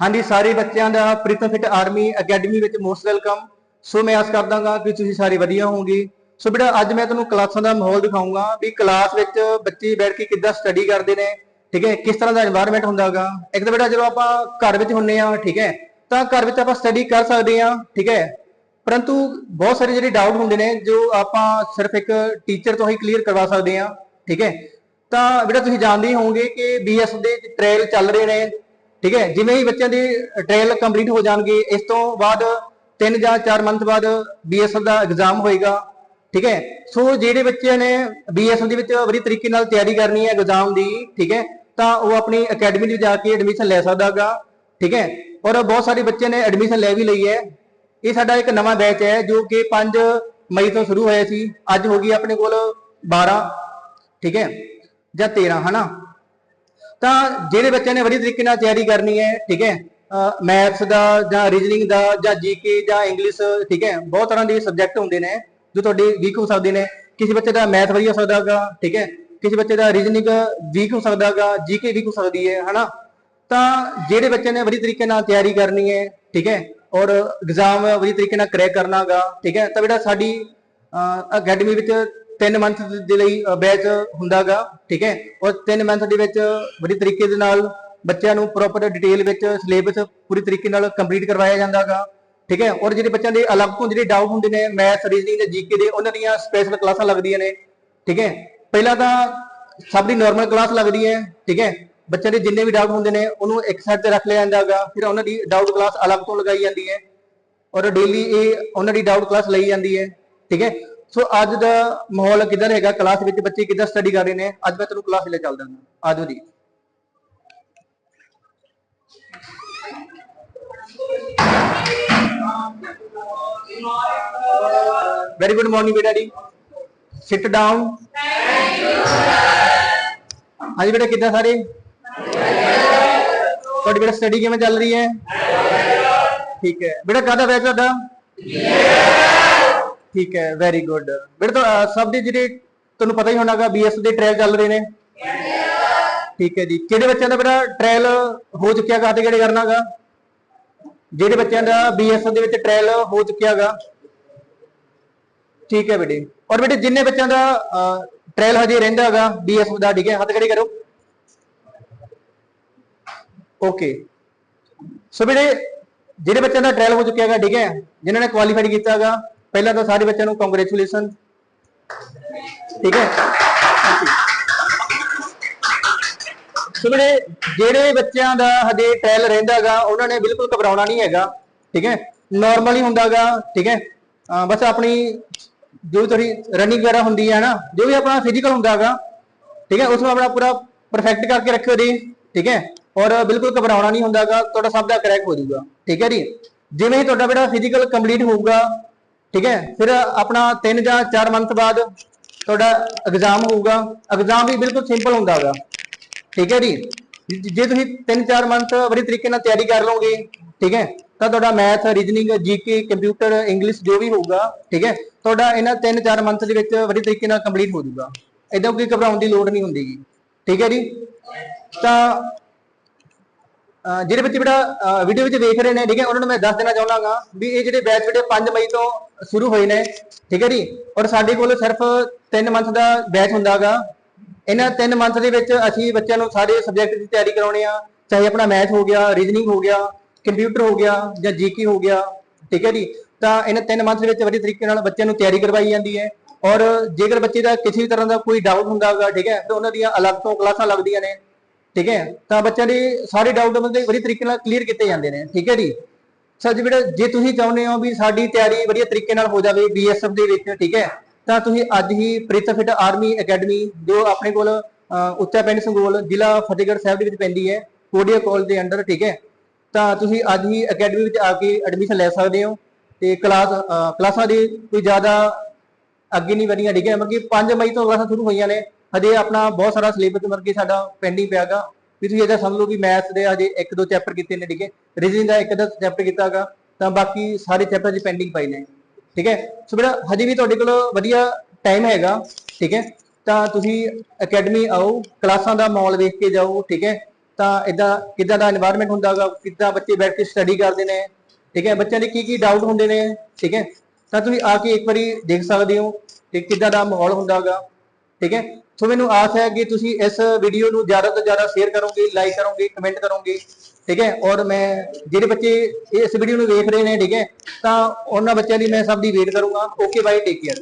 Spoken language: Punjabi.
ਹਾਂਜੀ, ਸਾਰੇ ਬੱਚਿਆਂ ਦਾ ਪ੍ਰੀਤਮ ਫਿਟ ਆਰਮੀ ਅਕੈਡਮੀ ਵਿੱਚ ਮੋਸਟ ਵੈਲਕਮ। ਸੋ ਮੈਂ ਆਸ ਕਰਦਾਗਾ ਕਿ ਤੁਸੀਂ ਸਾਰੇ ਵਧੀਆ ਹੋਵੋਗੇ। ਸੋ ਬੇਟਾ, ਅੱਜ ਮੈਂ ਤੁਹਾਨੂੰ ਕਲਾਸਾਂ ਦਾ ਮਾਹੌਲ ਦਿਖਾਉਂਗਾ ਵੀ ਕਲਾਸ ਵਿੱਚ ਬੱਚੇ ਬੈਠ ਕੇ ਕਿੱਦਾਂ ਸਟੱਡੀ ਕਰਦੇ ਨੇ, ਠੀਕ ਹੈ? ਕਿਸ ਤਰ੍ਹਾਂ ਦਾ এনवायरमेंट ਹੁੰਦਾਗਾ? ਇੱਕ ਤਾਂ ਬੇਟਾ, ਜਦੋਂ ਆਪਾਂ ਘਰ ਵਿੱਚ ਹੁੰਨੇ ਆ, ਠੀਕ ਹੈ? ਤਾਂ ਘਰ ਵਿੱਚ ਆਪਾਂ ਸਟੱਡੀ ਕਰ ਸਕਦੇ ਆ, ਠੀਕ ਹੈ? ਪਰੰਤੂ ਬਹੁਤ ਸਾਰੇ ਜਿਹੜੇ ਡਾਊਟ ਹੁੰਦੇ ਨੇ, ਜੋ ਆਪਾਂ ਸਿਰਫ ਇੱਕ ਟੀਚਰ ਤੋਂ ਹੀ ਕਲੀਅਰ ਕਰਵਾ ਸਕਦੇ ਆ, ਠੀਕ ਹੈ? ਤਾਂ ਬੇਟਾ, ਤੁਸੀਂ ਜਾਣਦੇ ਹੋਵੋਗੇ ਕਿ ਬੀਐਸ ਦੇ ਟ੍ਰਾਇਲ ਚੱਲ ਰਹੇ ਨੇ। ਠੀਕ ਹੈ, ਜਿਵੇਂ ਹੀ ਬੱਚਿਆਂ ਦੀ ਟ੍ਰਾਇਲ ਕੰਪਲੀਟ ਹੋ ਜਾਣਗੇ, ਇਸ ਤੋਂ ਬਾਅਦ 3 ਜਾਂ 4 ਮੰਥ ਬਾਅਦ ਬੀਐਸਐਫ ਦਾ ਐਗਜ਼ਾਮ ਹੋਏਗਾ, ਠੀਕ ਹੈ। ਸੋ ਜਿਹੜੇ ਬੱਚਿਆਂ ਨੇ ਬੀਐਸਐਫ ਦੇ ਵਿੱਚ ਵਧੀਆ ਤਰੀਕੇ ਨਾਲ ਤਿਆਰੀ ਕਰਨੀ ਹੈ ਐਗਜ਼ਾਮ ਦੀ, ਠੀਕ ਹੈ, ਤਾਂ ਉਹ ਆਪਣੀ ਅਕੈਡਮੀ ਦੇ ਵਿੱਚ ਜਾ ਕੇ ਐਡਮਿਸ਼ਨ ਲੈ ਸਕਦਾਗਾ ਠੀਕ ਹੈ। ਔਰ ਬਹੁਤ ਸਾਰੇ ਬੱਚੇ ਨੇ ਐਡਮਿਸ਼ਨ ਲੈ ਵੀ ਲਈ ਹੈ। ਇਹ ਸਾਡਾ ਇੱਕ ਨਵਾਂ ਬੈਚ ਹੈ, ਜੋ ਕਿ 5 ਮਈ ਤੋਂ ਸ਼ੁਰੂ ਹੋਇਆ ਸੀ, ਅੱਜ ਹੋ ਗਈ ਆਪਣੇ ਕੋਲ 12 ਠੀਕ ਹੈ, ਜਾਂ 13 ਹਨਾ। ਤਾਂ ਜਿਹੜੇ ਬੱਚਿਆਂ ਨੇ ਵਧੀਆ ਤਰੀਕੇ ਨਾਲ ਤਿਆਰੀ ਕਰਨੀ ਹੈ, ਠੀਕ ਹੈ ਮੈਥਸ ਦਾ ਜਾਂ ਰੀਜਨਿੰਗ ਦਾ ਜਾਂ ਜੀਕੇ ਜਾਂ ਇੰਗਲਿਸ਼ ਠੀਕ ਹੈ, ਬਹੁਤ ਤਰ੍ਹਾਂ ਦੇ ਸਬਜੈਕਟ ਹੁੰਦੇ ਨੇ ਜੋ ਤੁਹਾਡੇ ਵੀਕ ਹੋ ਸਕਦੇ ਨੇ। ਕਿਸੇ ਬੱਚੇ ਦਾ ਮੈਥ ਵਧੀਆ ਹੋ ਸਕਦਾ ਸਕਦਾਗਾ ਠੀਕ ਹੈ, ਕਿਸੇ ਬੱਚੇ ਦਾ ਰੀਜਨਿੰਗ ਵੀਕ ਹੋ ਸਕਦਾ ਸਕਦਾਗਾ ਜੀਕੇ ਵੀਕ ਹੋ ਸਕਦੀ ਹੈ, ਹਨਾ? ਤਾਂ ਜਿਹੜੇ ਬੱਚੇ ਨੇ ਵਧੀਆ ਤਰੀਕੇ ਨਾਲ ਤਿਆਰੀ ਕਰਨੀ ਹੈ, ਠੀਕ ਹੈ, ਔਰ ਐਗਜ਼ਾਮ ਵਧੀਆ ਤਰੀਕੇ ਨਾਲ ਕਰੈਕ ਕਰਨਾਗਾ ਠੀਕ ਹੈ, ਤਾਂ ਬੇਟਾ ਸਾਡੀ ਅਕੈਡਮੀ ਵਿੱਚ 3 ਮੰਥ ਦੇ ਲਈ ਬੈਚ ਹੁੰਦਾਗਾ, ਠੀਕ ਹੈ? ਔਰ 3 ਮੰਥ ਦੇ ਵਿੱਚ ਵਧੀਆ ਤਰੀਕੇ ਦੇ ਨਾਲ ਬੱਚਿਆਂ ਨੂੰ ਪ੍ਰੋਪਰ ਡਿਟੇਲ ਵਿੱਚ ਸਿਲੇਬਸ ਪੂਰੀ ਤਰੀਕੇ ਨਾਲ ਕੰਪਲੀਟ ਕਰਵਾਇਆ ਜਾਂਦਾਗਾ, ਠੀਕ ਹੈ? ਔਰ ਜਿਹੜੇ ਬੱਚਿਆਂ ਦੇ ਅਲੱਗ ਤੋਂ ਜਿਹੜੇ ਡਾਊਟ ਹੁੰਦੇ ਨੇ ਮੈਥ ਰੀਜ਼ਨਿੰਗ ਤੇ ਜੀਕੇ ਦੇ, ਉਹਨਾਂ ਦੀਆਂ ਸਪੈਸ਼ਲ ਕਲਾਸਾਂ ਲੱਗਦੀਆਂ ਨੇ, ਠੀਕ ਹੈ? ਪਹਿਲਾਂ ਤਾਂ ਸਭ ਦੀ ਨਾਰਮਲ ਕਲਾਸ ਲੱਗਦੀ ਹੈ, ਠੀਕ ਹੈ? ਬੱਚਿਆਂ ਦੇ ਜਿੰਨੇ ਵੀ ਡਾਊਟ ਹੁੰਦੇ ਨੇ, ਉਹਨੂੰ ਇੱਕ ਸਾਈਡ ਤੇ ਰੱਖ ਲਿਆ ਜਾਂਦਾ ਹੈਗਾ ਫਿਰ ਉਹਨਾਂ ਦੀ ਡਾਊਟ ਕਲਾਸ ਅਲੱਗ ਤੋਂ ਲਗਾਈ ਜਾਂਦੀ ਹੈ, ਔਰ ਡੇਲੀ ਇਹ ਉਹਨਾਂ ਦੀ ਡਾਊਟ ਕਲਾਸ ਲਈ ਜਾਂਦੀ ਹੈ, ਠੀਕ ਹੈ? ਸੋ ਅੱਜ ਦਾ ਮਾਹੌਲ ਕਿਦਾਂ ਹੈਗਾ ਕਲਾਸ ਵਿੱਚ ਬੱਚੇ ਕਿਦਾਂ ਸਟੱਡੀ ਕਰ ਰਹੇ ਨੇ? ਅੱਜ ਮੈਂ ਤੁਹਾਨੂੰ ਕਲਾਸ ਲੈ ਚੱਲਦਾ ਹਾਂ। ਆਜੋ ਜੀ। ਵੈਰੀ ਗੁੱਡ ਮਾਰਨਿੰਗ ਬੇਟਾ ਜੀ ਸਿਟ ਡਾਊਨ ਹਾਂਜੀ ਬੇਟਾ, ਕਿੱਦਾਂ ਸਾਰੇ? ਤੁਹਾਡੀ ਬੇਟਾ ਸਟੱਡੀ ਕਿਵੇਂ ਚੱਲ ਰਹੀ ਹੈ? ਠੀਕ ਹੈ। ਬੇਟਾ, ਕਾਹਦਾ ਬੈਚ ਤੁਹਾਡਾ? ਠੀਕ ਹੈ ਵੈਰੀ ਗੁੱਡ ਬੇਟਾ ਤਾਂ, ਸਭ ਦੀ ਜਿਹੜੀ ਤੁਹਾਨੂੰ ਪਤਾ ਹੀ ਹੋਣਾਗਾ ਬੀਐਸ ਦੇ ਟ੍ਰਾਇਲ ਚੱਲ ਰਹੇ ਨੇ। ਠੀਕ ਹੈ ਜੀ। ਕਿਹੜੇ ਬੱਚਿਆਂ ਦਾ ਬੇਟਾ ਟ੍ਰਾਇਲ ਹੋ ਚੁੱਕਿਆ ਗਾ ਤੇ ਕਿਹੜੇ ਕਰਨਾਗਾ ਜਿਹੜੇ ਬੱਚਿਆਂ ਦਾ ਬੀਐਸ ਦੇ ਵਿੱਚ ਟ੍ਰਾਇਲ ਹੋ ਚੁੱਕਿਆਗਾ ਠੀਕ ਹੈ ਬੇਟੇ। ਔਰ ਬੇਟੇ ਜਿੰਨੇ ਬੱਚਿਆਂ ਦਾ ਟ੍ਰਾਇਲ ਹਜੇ ਰਹਿੰਦਾ ਹੈਗਾ ਬੀਐਸ ਦਾ ਠੀਕ ਹੈ ਹੱਥ ਖੜੇ ਕਰੋ? ਓਕੇ ਸੋ ਬੇਟੇ ਜਿਹੜੇ ਬੱਚਿਆਂ ਦਾ ਟ੍ਰਾਇਲ ਹੋ ਚੁੱਕਿਆ ਹੈਗਾ ਠੀਕ ਹੈ ਜਿਨ੍ਹਾਂ ਨੇ ਕੁਆਲੀਫਾਈ ਕੀਤਾ ਹੈਗਾ ਪਹਿਲਾਂ ਤਾਂ ਸਾਰੇ ਬੱਚਿਆਂ ਨੂੰ ਕੰਗ੍ਰੈਚੁਲੇਸ਼ਨ ਠੀਕ ਹੈ? ਸੋ ਬੇਟੇ ਜਿਹੜੇ ਬੱਚਿਆਂ ਦਾ ਹਜੇ ਟੈਲ ਰਹਿੰਦਾ ਹੈਗਾ ਉਹਨਾਂ ਨੇ ਬਿਲਕੁਲ ਘਬਰਾਉਣਾ ਨਹੀਂ ਹੈਗਾ। ਠੀਕ ਹੈ? ਨਾਰਮਲ ਹੀ ਹੁੰਦਾਗਾ, ਠੀਕ ਹੈ? ਬਸ ਆਪਣੀ ਜੋ ਵੀ ਤੁਹਾਡੀ ਰਨਿੰਗ ਵਗੈਰਾ ਹੁੰਦੀ ਹੈ ਨਾ, ਜੋ ਵੀ ਆਪਣਾ ਫਿਜ਼ੀਕਲ ਹੁੰਦਾਗਾ, ਠੀਕ ਹੈ? ਉਸ ਨੂੰ ਆਪਣਾ ਪੂਰਾ ਪਰਫੈਕਟ ਕਰਕੇ ਰੱਖਿਓ ਜੀ, ਠੀਕ ਹੈ? ਔਰ ਬਿਲਕੁਲ ਘਬਰਾਉਣਾ ਨਹੀਂ ਹੁੰਦਾਗਾ, ਤੁਹਾਡਾ ਸਭ ਦਾ ਕਰੈਕ ਹੋ ਜਾਊਗਾ। ਠੀਕ ਹੈ ਜੀ? ਜਿਵੇਂ ਹੀ ਤੁਹਾਡਾ ਬੇਟਾ ਫਿਜ਼ੀਕਲ ਕੰਪਲੀਟ ਹੋਊਗਾ ਠੀਕ ਹੈ, ਫਿਰ ਆਪਣਾ 3 ਜਾਂ 4 ਮੰਥ ਬਾਅਦ ਤੁਹਾਡਾ ਐਗਜ਼ਾਮ ਹੋਊਗਾ। ਐਗਜ਼ਾਮ ਵੀ ਬਿਲਕੁਲ ਸਿੰਪਲ ਹੁੰਦਾ ਹੈਗਾ ਠੀਕ ਹੈ ਜੀ? ਜੇ- ਤੁਸੀਂ 3-4 ਮੰਥ ਵਧੀਆ ਤਰੀਕੇ ਨਾਲ ਤਿਆਰੀ ਕਰ ਲਓਗੇ, ਠੀਕ ਹੈ, ਤਾਂ ਤੁਹਾਡਾ math reasoning GK computer English ਜੋ ਵੀ ਹੋਊਗਾ, ਠੀਕ ਹੈ, ਤੁਹਾਡਾ ਇਹਨਾਂ 3-4 ਮੰਥ ਦੇ ਵਿੱਚ ਵਧੀਆ ਤਰੀਕੇ ਨਾਲ ਕੰਪਲੀਟ ਹੋ ਜਾਊਗਾ। ਇਦਾਂ ਕੋਈ ਘਬਰਾਉਣ ਦੀ ਲੋੜ ਨਹੀਂ ਹੁੰਦੀਗੀ ਠੀਕ ਹੈ ਜੀ? ਤਾਂ ਜਿਹੜੇ ਬੱਚੇ ਬੇਟਾ ਵੀਡੀਓ ਵਿੱਚ ਦੇਖ ਰਹੇ ਨੇ, ਠੀਕ ਹੈ, ਉਹਨਾਂ ਨੂੰ ਮੈਂ ਦੱਸ ਦੇਣਾ ਚਾਹੁੰਦਾਗਾ ਵੀ ਇਹ ਜਿਹੜੇ ਬੈਚ ਬੇਟੇ 5 ਮਈ ਤੋਂ ਸ਼ੁਰੂ ਹੋਏ ਨੇ, ਠੀਕ ਹੈ ਜੀ, ਔਰ ਸਾਡੇ ਕੋਲ ਸਿਰਫ 3 ਮੰਥ ਦਾ ਬੈਚ ਹੁੰਦਾਗਾ। ਇਹਨਾਂ 3 ਮੰਥ ਦੇ ਵਿੱਚ ਅਸੀਂ ਬੱਚਿਆਂ ਨੂੰ ਸਾਰੇ ਸਬਜੈਕਟ ਦੀ ਤਿਆਰੀ ਕਰਾਉਣੇ ਆ, ਚਾਹੇ ਆਪਣਾ ਮੈਥ ਹੋ ਗਿਆ ਰੀਜ਼ਨਿੰਗ ਹੋ ਗਿਆ ਕੰਪਿਊਟਰ ਹੋ ਗਿਆ ਜਾਂ ਜੀਕੇ ਹੋ ਗਿਆ, ਠੀਕ ਹੈ ਜੀ, ਤਾਂ ਇਹਨਾਂ 3 ਮੰਥ ਦੇ ਵਿੱਚ ਵਧੀਆ ਤਰੀਕੇ ਨਾਲ ਬੱਚਿਆਂ ਨੂੰ ਤਿਆਰੀ ਕਰਵਾਈ ਜਾਂਦੀ ਹੈ, ਔਰ ਜੇਕਰ ਬੱਚੇ ਦਾ ਕਿਸੇ ਵੀ ਤਰ੍ਹਾਂ ਦਾ ਕੋਈ ਡਾਊਟ ਹੁੰਦਾ ਹੈਗਾ ਠੀਕ ਹੈ, ਤਾਂ ਉਹਨਾਂ ਦੀਆਂ ਅਲੱਗ ਤੋਂ ਕਲਾਸਾਂ ਲੱਗਦੀਆਂ ਨੇ ਠੀਕ ਹੈ? ਤਾਂ ਬੱਚਿਆਂ ਦੇ ਸਾਰੇ ਡਾਊਟ ਬੰਦੇ ਵਧੀਆ ਤਰੀਕੇ ਨਾਲ ਕਲੀਅਰ ਕੀਤੇ ਜਾਂਦੇ ਨੇ, ਠੀਕ ਹੈ ਜੀ? ਸਰ ਜੀ ਬੇਟਾ ਜੇ ਤੁਸੀਂ ਚਾਹੁੰਦੇ ਹੋ ਵੀ ਸਾਡੀ ਤਿਆਰੀ ਵਧੀਆ ਤਰੀਕੇ ਨਾਲ ਹੋ ਜਾਵੇ ਬੀਐਸਐਫ ਦੇ ਵਿੱਚ, ਠੀਕ ਹੈ, ਤਾਂ ਤੁਸੀਂ ਅੱਜ ਹੀ ਪ੍ਰੀਤਫਿਟ ਆਰਮੀ ਅਕੈਡਮੀ ਜੋ ਆਪਣੇ ਕੋਲ ਉੱਚਾ ਪਿੰਡ ਸੰਗੋਲ, ਜ਼ਿਲ੍ਹਾ ਫਤਿਹਗੜ੍ਹ ਸਾਹਿਬ ਦੇ ਵਿੱਚ ਪੈਂਦੀ ਹੈ ਕੋਡੀਆ ਕਾਲਜ ਦੇ ਅੰਡਰ ਠੀਕ ਹੈ? ਤਾਂ ਤੁਸੀਂ ਅੱਜ ਹੀ ਅਕੈਡਮੀ ਵਿੱਚ ਆ ਕੇ ਐਡਮਿਸ਼ਨ ਲੈ ਸਕਦੇ ਹੋ ਤੇ ਕਲਾਸ ਕਲਾਸਾਂ ਦੀ ਕੋਈ ਜ਼ਿਆਦਾ ਅੱਗੇ ਨਹੀਂ ਵਧੀਆਂ, ਠੀਕ ਹੈ? ਮਤਲਬ ਕਿ 5 ਮਈ ਤੋਂ ਕਲਾਸਾਂ ਸ਼ੁਰੂ ਹੋਈਆਂ ਨੇ ਹਜੇ ਆਪਣਾ ਬਹੁਤ ਸਾਰਾ ਸਿਲੇਬਸ ਵਰਗੇ ਸਾਡਾ ਪੈਂਡਿੰਗ ਪਿਆ ਪਿਆਗਾ ਵੀ ਤੁਸੀਂ ਇਹਦਾ ਸਮਝ ਲਓ ਵੀ ਮੈਥ ਦੇ ਹਜੇ ਇੱਕ ਦੋ ਚੈਪਟਰ ਕੀਤੇ ਨੇ, ਠੀਕ ਹੈ। ਰੀਜ਼ਨਿੰਗ ਦਾ ਇੱਕ ਦਾ ਚੈਪਟਰ ਕੀਤਾਗਾ ਤਾਂ ਬਾਕੀ ਸਾਰੇ ਚੈਪਟਰ ਜੀ ਪੈਂਡਿੰਗ ਪਏ ਨੇ, ਠੀਕ ਹੈ। ਸੋ ਬੇਟਾ, ਹਜੇ ਵੀ ਤੁਹਾਡੇ ਕੋਲ ਵਧੀਆ ਟਾਈਮ ਹੈਗਾ, ਠੀਕ ਹੈ। ਤਾਂ ਤੁਸੀਂ ਅਕੈਡਮੀ ਆਓ, ਕਲਾਸਾਂ ਦਾ ਮਾਹੌਲ ਵੇਖ ਕੇ ਜਾਓ, ਠੀਕ ਹੈ। ਤਾਂ ਇਦਾਂ ਕਿਦਾਂ ਦਾ এনवायरमेंट ਹੁੰਦਾਗਾ ਕਿਦਾਂ ਬੱਚੇ ਬੈਠ ਕੇ ਸਟੱਡੀ ਕਰਦੇ ਨੇ, ਠੀਕ ਹੈ। ਬੱਚਿਆਂ ਦੇ ਕੀ ਕੀ ਡਾਊਟ ਹੁੰਦੇ ਨੇ, ਠੀਕ ਹੈ। ਤਾਂ ਤੁਸੀਂ ਆ ਕੇ ਇੱਕ ਵਾਰੀ ਦੇਖ ਸਕਦੇ ਹੋ ਕਿ ਕਿਦਾਂ ਦਾ ਮਾਹੌਲ ਹੁੰਦਾ ਹੁੰਦਾਗਾ ਠੀਕ ਹੈ। ਸੋ ਮੈਨੂੰ ਆਸ ਹੈ ਕਿ ਤੁਸੀਂ ਇਸ ਵੀਡੀਓ ਨੂੰ ਜ਼ਿਆਦਾ ਤੋਂ ਜ਼ਿਆਦਾ ਸ਼ੇਅਰ ਕਰੋਗੇ ਲਾਈਕ ਕਰੋਗੇ ਕਮੈਂਟ ਕਰੋਗੇ, ਠੀਕ ਹੈ? ਔਰ ਮੈਂ ਜਿਹੜੇ ਬੱਚੇ ਇਸ ਵੀਡੀਓ ਨੂੰ ਵੇਖ ਰਹੇ ਨੇ, ਠੀਕ ਹੈ? ਤਾਂ ਉਹਨਾਂ ਬੱਚਿਆਂ ਦੀ ਮੈਂ ਸਭ ਦੀ ਵੇਟ ਕਰੂੰਗਾ। Okay bye take care